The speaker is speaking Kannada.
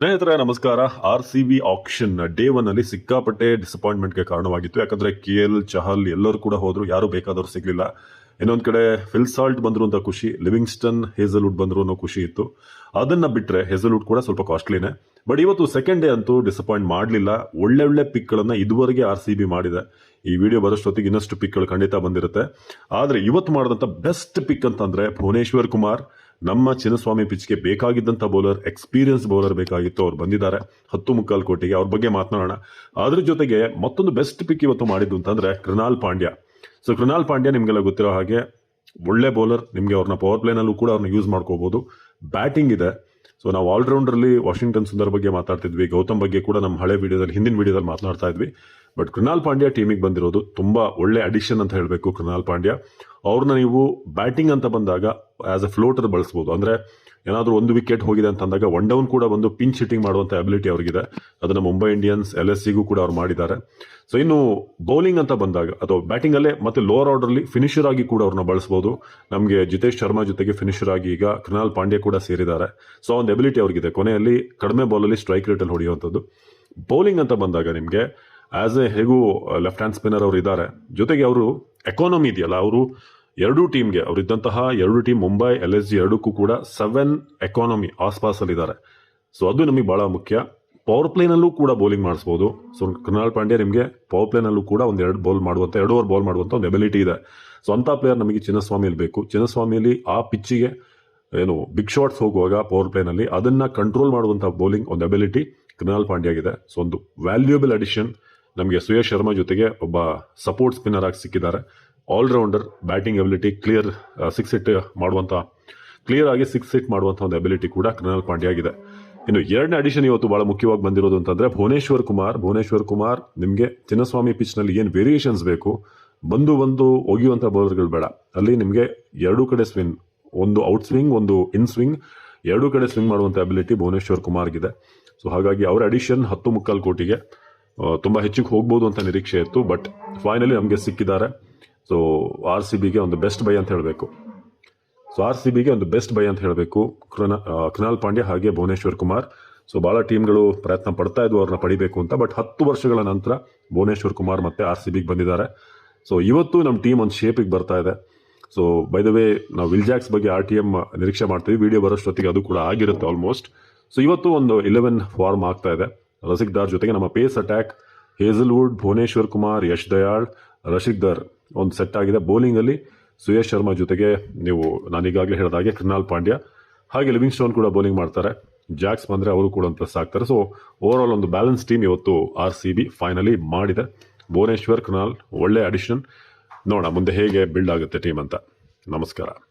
ಸ್ನೇಹಿತರೆ, ನಮಸ್ಕಾರ. R C B action day one ಅಲ್ಲಿ ಸಿಕ್ಕಾಪಟ್ಟೆ ಡಿಸಪಾಯಿಂಟ್ಮೆಂಟ್ಗೆ ಕಾರಣವಾಗಿತ್ತು. ಯಾಕಂದ್ರೆ ಕೆ ಎಲ್ ಚಹಲ್ ಎಲ್ಲರೂ ಕೂಡ ಹೋದ್ರು, ಯಾರು ಬೇಕಾದವ್ರು ಸಿಗ್ಲಿಲ್ಲ. ಇನ್ನೊಂದ್ ಕಡೆ ಫಿಲ್ಸಾಲ್ಟ್ ಬಂದ್ರು ಅಂತ ಖುಷಿ ಲಿವಿಂಗ್ಸ್ಟನ್ ಹೇಸಲ್ವುಡ್ ಬಂದ್ರು ಅನ್ನೋ ಖುಷಿ ಇತ್ತು. ಅದನ್ನ ಬಿಟ್ರೆ ಹೇಸಲ್ವುಡ್ ಕೂಡ ಸ್ವಲ್ಪ ಕಾಸ್ಟ್ಲಿನೇ ಬಟ್ ಇವತ್ತು ಸೆಕೆಂಡ್ ಡೇ ಅಂತೂ ಡಿಸಪಾಯಿಂಟ್ ಮಾಡಲಿಲ್ಲ. ಒಳ್ಳೆ ಒಳ್ಳೆ ಪಿಕ್ಗಳನ್ನ ಇದುವರೆಗೆ ಆರ್ ಸಿ ಬಿ ಮಾಡಿದೆ. ಈ ವಿಡಿಯೋ ಬರೋಷ್ಟೊತ್ತಿಗೆ ಇನ್ನಷ್ಟು ಪಿಕ್ಗಳು ಖಂಡಿತ ಬಂದಿರುತ್ತೆ. ಆದ್ರೆ ಇವತ್ತು ಮಾಡಿದಂತ ಬೆಸ್ಟ್ ಪಿಕ್ ಅಂತಂದ್ರೆ ಭುವನೇಶ್ವರ್ ಕುಮಾರ್. ನಮ್ಮ ಚಿನ್ನಸ್ವಾಮಿ ಪಿಚ್ಗೆ ಬೇಕಾಗಿದ್ದಂತ ಬೌಲರ್ ಎಕ್ಸ್ಪೀರಿಯನ್ಸ್ ಬೌಲರ್ ಬೇಕಾಗಿತ್ತು. ಅವ್ರು ಬಂದಿದ್ದಾರೆ. ಹತ್ತು ಮುಕ್ಕಾಲು ಕೋಟಿಗೆ ಅವ್ರ ಬಗ್ಗೆ ಮಾತನಾಡೋಣ. ಅದ್ರ ಜೊತೆಗೆ ಮತ್ತೊಂದು ಬೆಸ್ಟ್ ಪಿಕ್ ಇವತ್ತು ಮಾಡಿದ್ದು ಅಂತಂದರೆ ಕೃಣಾಲ್ ಪಾಂಡ್ಯ. ಸೊ ಕೃಣಾಲ್ ಪಾಂಡ್ಯ ನಿಮಗೆಲ್ಲ ಗೊತ್ತಿರೋ ಹಾಗೆ ಒಳ್ಳೆ ಬೌಲರ್ ನಿಮಗೆ ಅವ್ರನ್ನ ಪವರ್ ಪ್ಲೇನಲ್ಲೂ ಕೂಡ ಅವ್ರನ್ನ ಯೂಸ್ ಮಾಡ್ಕೋಬಹುದು ಬ್ಯಾಟಿಂಗ್ ಇದೆ. ಸೊ ನಾವು ಆಲ್ರೌಂಡರ್ಲಿ ವಾಷಿಂಗ್ಟನ್ ಸುಂದರ್ ಬಗ್ಗೆ ಮಾತಾಡ್ತಿದ್ವಿ. ಗೌತಮ್ ಬಗ್ಗೆ ಕೂಡ ನಮ್ಮ ಹಳೆ ವಿಡಿಯೋದಲ್ಲಿ, ಹಿಂದಿನ ವಿಡಿಯೋದಲ್ಲಿ ಮಾತನಾಡ್ತಾ ಇದ್ವಿ. ಬಟ್ ಕೃಣಾಲ್ ಪಾಂಡ್ಯ ಟೀಮಿಗೆ ಬಂದಿರೋದು ತುಂಬಾ ಒಳ್ಳೆ ಅಡಿಷನ್ ಅಂತ ಹೇಳಬೇಕು ಕೃಣಾಲ್ ಪಾಂಡ್ಯ. ಅವ್ರನ್ನ ನೀವು ಬ್ಯಾಟಿಂಗ್ ಅಂತ ಬಂದಾಗ ಆ್ಯಸ್ ಎ ಫ್ಲೋಟರ್ ಬಳಸ್ಬೋದು. ಅಂದ್ರೆ ಏನಾದರೂ ಒಂದು ವಿಕೆಟ್ ಹೋಗಿದೆ ಅಂತ ಅಂದಾಗ ಒನ್ ಡೌನ್ ಕೂಡ ಒಂದು ಪಿಂಚ್ ಹಿಟ್ಟಿಂಗ್ ಮಾಡುವಂತ ಅಬಿಲಿಟಿ ಅವ್ರಿಗಿದೆ. ಅದನ್ನ ಮುಂಬೈ ಇಂಡಿಯನ್ಸ್ ಎಲ್ ಎಸ್ ಸಿಗೂ ಕೂಡ ಅವ್ರು ಮಾಡಿದ್ದಾರೆ. ಸೊ ಇನ್ನು ಬೌಲಿಂಗ್ ಅಂತ ಬಂದಾಗ, ಅಥವಾ ಬ್ಯಾಟಿಂಗ್ ಅಲ್ಲೇ ಮತ್ತೆ ಲೋವರ್ ಆರ್ಡರ್ ಅಲ್ಲಿ ಫಿನಿಶರ್ ಆಗಿ ಕೂಡ ಅವ್ರನ್ನ ಬಳಸಬಹುದು ನಮಗೆ ಜಿತೇಶ್ ಶರ್ಮಾ ಜೊತೆಗೆ ಫಿನಿಷರ್ ಆಗಿ ಈಗ ಕೃಣಾಲ್ ಪಾಂಡ್ಯ ಕೂಡ ಸೇರಿದ್ದಾರೆ. ಸೊ ಒಂದು ಎಬಿಲಿಟಿ ಅವ್ರಿಗಿದೆ. ಕೊನೆಯಲ್ಲಿ ಕಡಿಮೆ ಬಾಲಲ್ಲಿ ಸ್ಟ್ರೈಕ್ ರೇಟ್ ಅಲ್ಲಿ ಹೊಡೆಯುವಂಥದ್ದು. ಬೌಲಿಂಗ್ ಅಂತ ಬಂದಾಗ ನಿಮಗೆ ಆ್ಯಸ್ ಎ ಹೇಗೂ ಲೆಫ್ಟ್ ಹ್ಯಾಂಡ್ ಸ್ಪಿನ್ನರ್ ಅವರು ಇದ್ದಾರೆ. ಜೊತೆಗೆ ಅವರು ಎಕಾನಮಿ ಇದೆಯಲ್ಲ ಅವರು ಎರಡೂ ಟೀಮ್ಗೆ, ಅವರಿದ್ದಂತಹ ಎರಡು team, Mumbai, L S G ಎರಡಕ್ಕೂ ಕೂಡ ಸೆವೆನ್ ಎಕಾನಮಿ ಆಸ್ಪಾಸಲ್ಲಿದ್ದಾರೆ. ಸೊ ಅದು ನಮಗೆ ಬಹಳ ಮುಖ್ಯ. ಪವರ್ ಪ್ಲೇನಲ್ಲೂ ಕೂಡ ಬೌಲಿಂಗ್ ಮಾಡಿಸ್ಬೋದು. ಸೊ ಕೃಣಾಲ್ ಪಾಂಡ್ಯ ನಿಮಗೆ ಪವರ್ ಪ್ಲೇನಲ್ಲೂ ಕೂಡ ಒಂದು ಎರಡು ಬೌಲ್ ಮಾಡುವಂತ, ಎರಡು ಓವರ್ ಬೌಲ್ ಮಾಡುವಂತ ಒಂದು ಎಬಿಲಿಟಿ ಇದೆ. ಸೊ ಅಂತ ಪ್ಲೇಯರ್ ನಮಗೆ ಚಿನ್ನಸ್ವಾಮಿಯಲ್ಲಿ ಬೇಕು. ಚಿನ್ನಸ್ವಾಮಿಯಲ್ಲಿ ಆ ಪಿಚ್ಚಿಗೆ ಏನು ಬಿಗ್ ಶಾಟ್ಸ್ ಹೋಗುವಾಗ ಪವರ್ ಪ್ಲೇನಲ್ಲಿ ಅದನ್ನ ಕಂಟ್ರೋಲ್ ಮಾಡುವಂಥ ಬೌಲಿಂಗ್ ಒಂದು ಎಬಿಲಿಟಿ ಕೃಣಾಲ್ ಪಾಂಡ್ಯಾಗಿದೆ. ಸೊ ಒಂದು ವ್ಯಾಲ್ಯೂಯಬಲ್ ಅಡಿಷನ್ ನಮಗೆ ಸುಯೇಶ್ ಶರ್ಮಾ ಜೊತೆಗೆ ಒಬ್ಬ ಸಪೋರ್ಟ್ ಸ್ಪಿನ್ನರ್ ಆಗಿ ಸಿಕ್ಕಿದ್ದಾರೆ. All-rounder batting ability clear six hit ಮಾಡುವಂಥ ಕ್ಲಿಯರ್ ಆಗಿ ಸಿಕ್ಸ್ ಹಿಟ್ ಮಾಡುವಂಥ ಒಂದು ಎಬಿಲಿಟಿ ಕೂಡ ಕೃಣಾಲ್ ಪಾಂಡ್ಯ ಆಗಿದೆ. ಇನ್ನು ಎರಡನೇ ಅಡಿಷನ್ ಇವತ್ತು ಬಹಳ ಮುಖ್ಯವಾಗಿ ಬಂದಿರೋದು ಅಂತಂದ್ರೆ ಭುವನೇಶ್ವರ್ ಕುಮಾರ್. ಭುವನೇಶ್ವರ್ ಕುಮಾರ್ ನಿಮಗೆ ಚಿನ್ನಸ್ವಾಮಿ ಪಿಚ್ನಲ್ಲಿ ಏನು ವೇರಿಯೇಷನ್ಸ್ ಬೇಕು? ಬಂದು ಬಂದು ಒಗೆಯುವಂಥ ಬೌಲರ್ಗಳು ಬೇಡ. ಅಲ್ಲಿ ನಿಮಗೆ ಎರಡೂ ಕಡೆ ಸ್ವಿಂಗ್ ಒಂದು ಔಟ್ ಸ್ವಿಂಗ್ ಒಂದು ಇನ್ ಸ್ವಿಂಗ್ ಎರಡೂ ಕಡೆ ಸ್ವಿಂಗ್ ಮಾಡುವಂಥ ಅಬಿಲಿಟಿ ಭುವನೇಶ್ವರ್ ಕುಮಾರ್ಗಿದೆ. ಸೊ ಹಾಗಾಗಿ ಅವರ ಅಡಿಷನ್ ಹತ್ತು ಮುಕ್ಕಾಲು ಕೋಟಿಗೆ. ತುಂಬಾ ಹೆಚ್ಚಿಗೆ ಹೋಗ್ಬೋದು ಅಂತ ನಿರೀಕ್ಷೆ ಇತ್ತು ಬಟ್ ಫೈನಲಿ ನಮಗೆ ಸಿಕ್ಕಿದ್ದಾರೆ. ಸೊ ಆರ್ ಸಿ ಬಿಗೆ ಒಂದು ಬೆಸ್ಟ್ ಬೈ ಅಂತ ಹೇಳಬೇಕು. ಸೊ ಆರ್ ಸಿ ಬಿಗೆ ಒಂದು ಬೆಸ್ಟ್ ಬೈ ಅಂತ ಹೇಳಬೇಕು ಕೃನಾಲ್ ಪಾಂಡ್ಯ ಹಾಗೆ ಭುವನೇಶ್ವರ್ ಕುಮಾರ್. ಸೊ ಬಹಳ ಟೀಮ್ಗಳು ಪ್ರಯತ್ನ ಪಡ್ತಾ ಇದ್ವು ಅವ್ರನ್ನ ಪಡಿಬೇಕು ಅಂತ ಬಟ್ ಹತ್ತು ವರ್ಷಗಳ ನಂತರ ಭುವನೇಶ್ವರ್ ಕುಮಾರ್ ಮತ್ತೆ ಆರ್ ಸಿ ಬಿಗೆ ಬಂದಿದ್ದಾರೆ. ಸೊ ಇವತ್ತು ನಮ್ಮ ಟೀಮ್ ಒಂದು ಶೇಪಿಗೆ ಬರ್ತಾ ಇದೆ. ಸೊ ಬೈ ದ ವೇ ನಾವು ವಿಲ್ಜಾಕ್ಸ್ ಬಗ್ಗೆ ಆರ್ ಟಿ ಎಂ ನಿರೀಕ್ಷೆ ಮಾಡ್ತೀವಿ ವಿಡಿಯೋ ಬರೋಷ್ಟೊತ್ತಿಗೆ ಅದು ಕೂಡ ಆಗಿರುತ್ತೆ ಆಲ್ಮೋಸ್ಟ್ ಸೊ ಇವತ್ತು ಒಂದು ಇಲೆವೆನ್ ಫಾರ್ಮ್ ಆಗ್ತಾ ಇದೆ. ರಸಿಕ್ ದಾರ್ ಜೊತೆಗೆ ನಮ್ಮ pace attack, Hazlewood, Bhuvneshwar Kumar, Yash Dayal Rasikh Dar ಒಂದು ಸೆಟ್ ಆಗಿದೆ ಬೌಲಿಂಗಲ್ಲಿ. ಸುಯೇಶ್ ಶರ್ಮಾ ಜೊತೆಗೆ ನೀವು, ನಾನು ಈಗಾಗಲೇ ಹೇಳಿದ ಹಾಗೆ ಕೃಣಾಲ್ ಪಾಂಡ್ಯ. ಹಾಗೆ ಲಿವಿಂಗ್ ಸ್ಟೋನ್ ಕೂಡ ಬೌಲಿಂಗ್ ಮಾಡ್ತಾರೆ. ಜಾಕ್ಸ್ ಬಂದರೆ ಅವರು ಕೂಡ ಒಂದು ಆಗ್ತಾರೆ ಸೊ ಓವರ್ ಆಲ್ ಒಂದು ಬ್ಯಾಲೆನ್ಸ್ ಟೀಮ್ ಇವತ್ತು ಆರ್ ಸಿ ಬಿ ಫೈನಲಿ ಮಾಡಿದೆ. ಭುವನೇಶ್ವರ್, ಕೃಣಾಲ್ ಒಳ್ಳೆ ಅಡಿಷನ್ ನೋಡೋಣ, ಮುಂದೆ ಹೇಗೆ ಬಿಲ್ಡ್ ಆಗುತ್ತೆ ಟೀಮ್ ಅಂತ. ನಮಸ್ಕಾರ.